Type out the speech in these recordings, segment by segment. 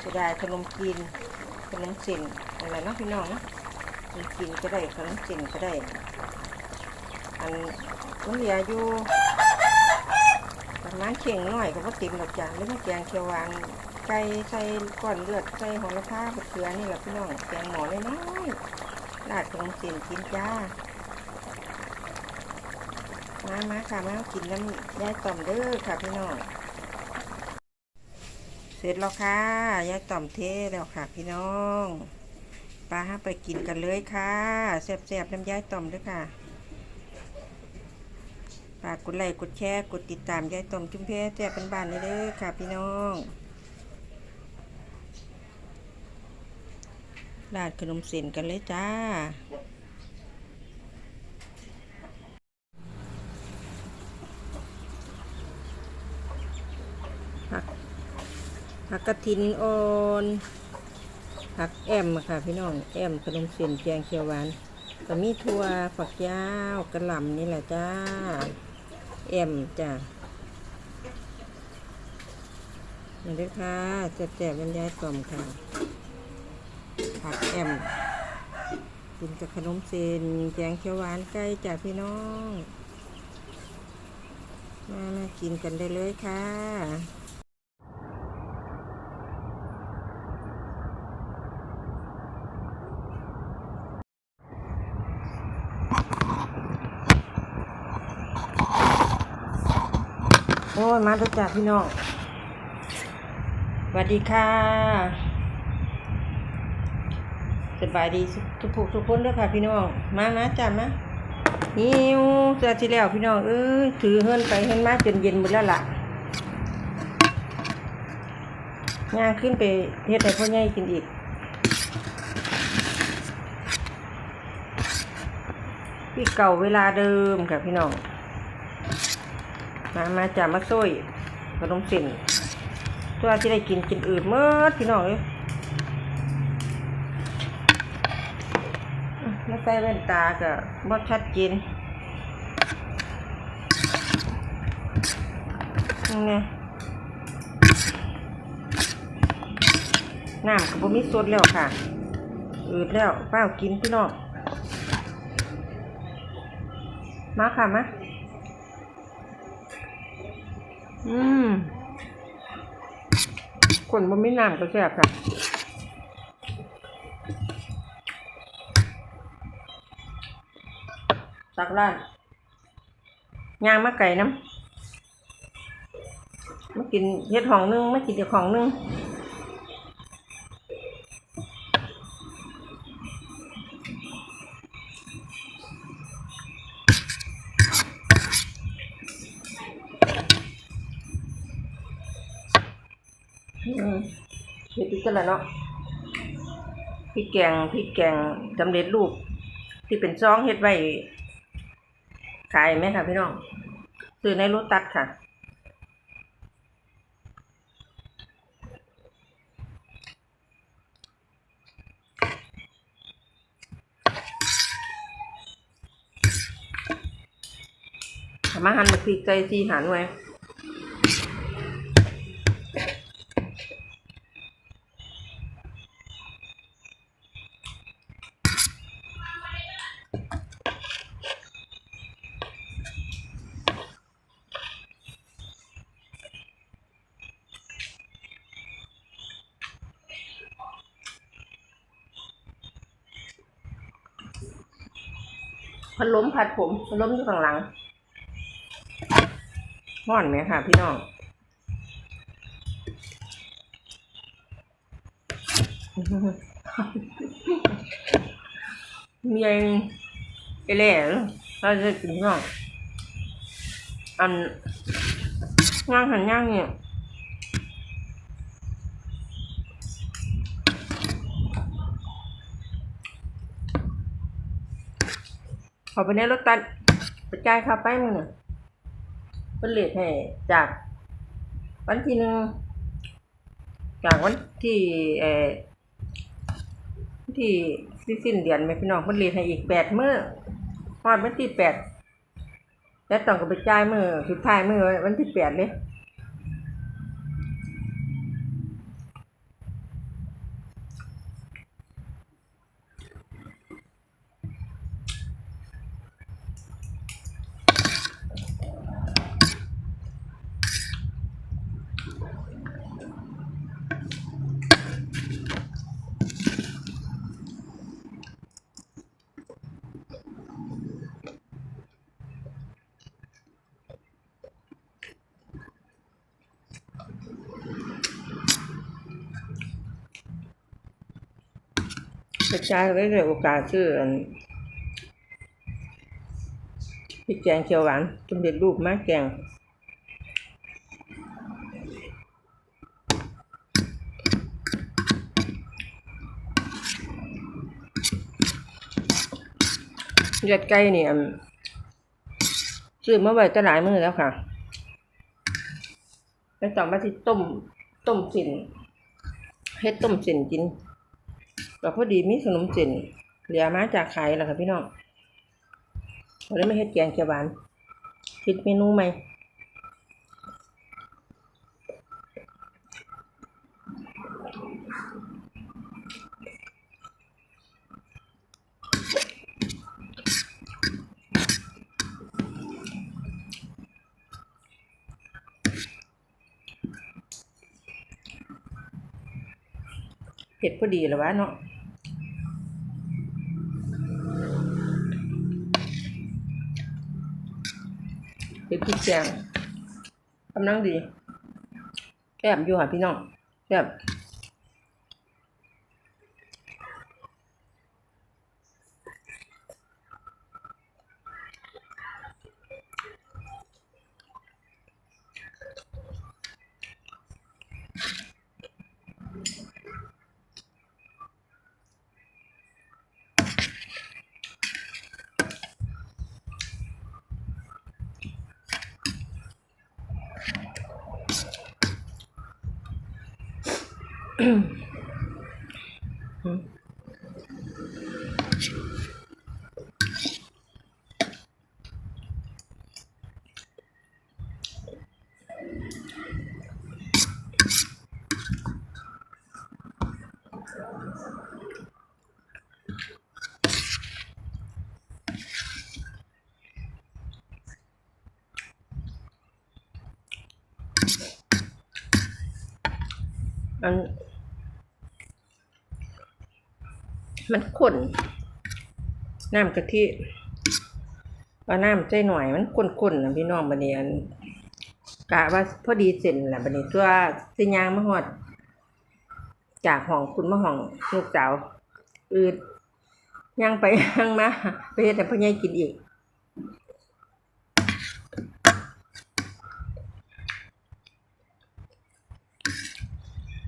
เสียดายขนมจีนขนมเส้นอะไรเนาะพี่น้องนะขนมจีนก็ได้ขนมเส้นก็ได้ อันมันเหลืออยู่ประมาณเข่งหน่อยก็บ่เต็มหรอกจ้ะหรือว่าแกงเขียวหวานไก่ใส่ก้อนเลือดใส่หัวละพาบะเขือนี่แหละพี่น้องแกงหมอน้อยๆราดขนมเส้นกินจ้ามามาค่ะมากินน้ำยายต่อมเด้อค่ะพี่น้อง เสร็จแล้วค่ะยายต่อมเทแล้วค่ะ พี่น้องปลาไปกินกันเลยค่ะแซ่บๆน้ำยายต่อมด้วยค่ะฝากกดไลค์กดแชร์กดติดตามยายต่อมจุ้มเพแซ่บเป็นบ้านเลยเด้อค่ะ พี่น้องราดขนมเส้นกันเลยจ้า ผักกระถินอ่อนผักแอมอะค่ะพี่น้องแอมขนมเส้นแกงเขียวหวานก็มีถั่วฝักยาวกระหล่ำนี่แหละจ้าแอมจ้านี่ด้วยค่ะแจ่บๆบรรยายกล่อมค่ะผักแอมกินกับขนมเส้นแกงเขียวหวานใกล้จ้าพี่น้องมามากินกันได้เลยค่ะ โอ้ยมาดูจ้าพี่น้องสวัสดีค่ะ สบายดีทุกผู้ทุกคนด้วยค่ะ พี่น้อง มามาจ้ามาหิวเจอที่แล้วพี่น้องเอ้ยถือเฮิรนไปเฮิรนมาจนเย็นหมดแล้วล่ะย่างขึ้นไปเฮ็ดให้พ่อใหญ่กินอีกพี่เก่าเวลาเดิมค่ะพี่น้อง มามาจากมาโซ่ยขนมส้นตัวที่ได้กินกินอื่นเมื่อพี่น้องเอ้ยม่ใส่แว่นตาก็บ่ชัดเจนนี่น้ำก็บ่มีสดแล้วค่ะ อืดแล้วเปล่ากินพี่น้องมาค่ะมา อืมคนบ่มีน้ำก็แซ่บค่ะตักร้านย่างมาไก่น้ำมากินเฮ็ดของนึงมากินเดี๋ยวของนึง เฮ็ดอีกกันละเนาะพริกแกงพริกแกงสำเร็จรูป ที่เป็นซองเฮ็ดไว้ขายไหมค่ะพี่น้องซื้อในรถตัดค่ะทำอาหารมาพริกใจสีหานไว้ พัดล้มพัดผมพัดล้มอยู่ข้างหลังห่อนไหมค่ะ พี่น้องเมียงไอ้แหล่เราจะกินน้องอันย่างหันย่างเนี่ย ขอไปในรถตัดไปจ่ายค่าไปมึงเนี่ยเป็นเลทให้จาก วันที่หนึ่งจากวันที่เออที่สิ้นเดือนไหมพี่น้องเป็นเลทให้อีกแปดมื้อฮอดวันที่แปดแล้วต้องก็ไปจ่ายมื้อสุดท้ายมื้อวันที่แปดเลย กระจายเลยเลยโอกาสชื่อพริกแกงเขียวหวานสำเร็จรูปมากแกงเลือดไก่เนี่ยมซื้อมาไว้ตั้งหลายมื้อแล้วค่ะแล้วต่อมาที่ต้มต้มสินเฮ็ดต้มสินกิน ก็พอดีมีขนมจีนเหลือมาจากขายแล้วค่ะพี่น้องเราได้มาเฮ็ดแกงเขียวหวานคิดเมนูใหม่ เผ็ดพอดีเลยววะเนาะเป็นพริกแกงกำลังดีแซ่บอยู่ค่ะพี่น้องแบบ มัน มันข้นน้ำกะทิว่าน้ำใจหน่อยมันข้นๆนะพี่น้องบันเนียนกะว่าพอดีเสร็จแหละบันนี้ตัวสิยางมาหอด จากห้องคุณมาห้องลูกสาวอืดย่างไปย่างมาไปเฮ็ดให้พ่อใหญ่กินอีก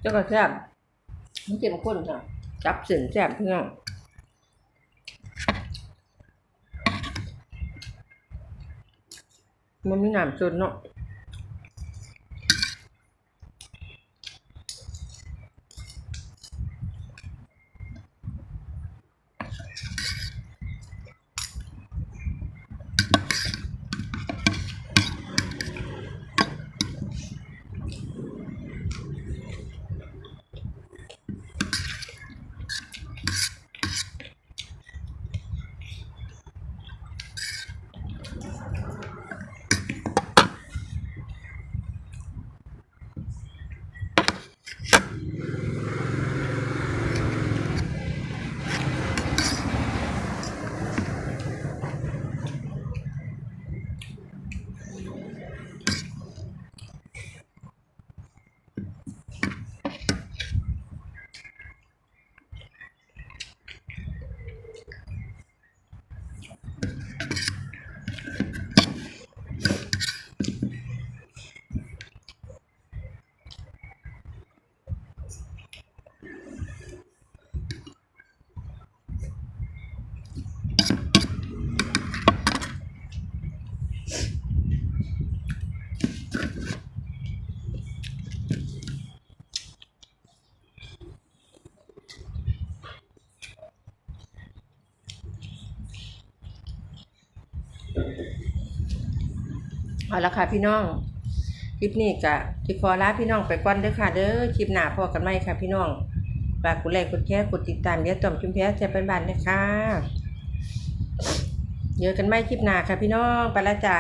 เจ้าก็แซ่บมันเข้มข้นจ้ะ จับเส้นแซ่บพี่น้องมันมีน้ำจนเนาะ เอาละค่ะพี่น้องคลิปนี้กะที่ขอลาพี่น้องไปก่อนเด้อค่ะ เด้อคลิปหน้าพอกันไหมค่ะพี่น้องฝากกดไลค์กดแชร์กดติดตามเดี๋ยวต่อมชุมแพ้จะเป็นบ้านนะคะเยอะกันไหมคลิปหน้าค่ะพี่น้องไปละจ้า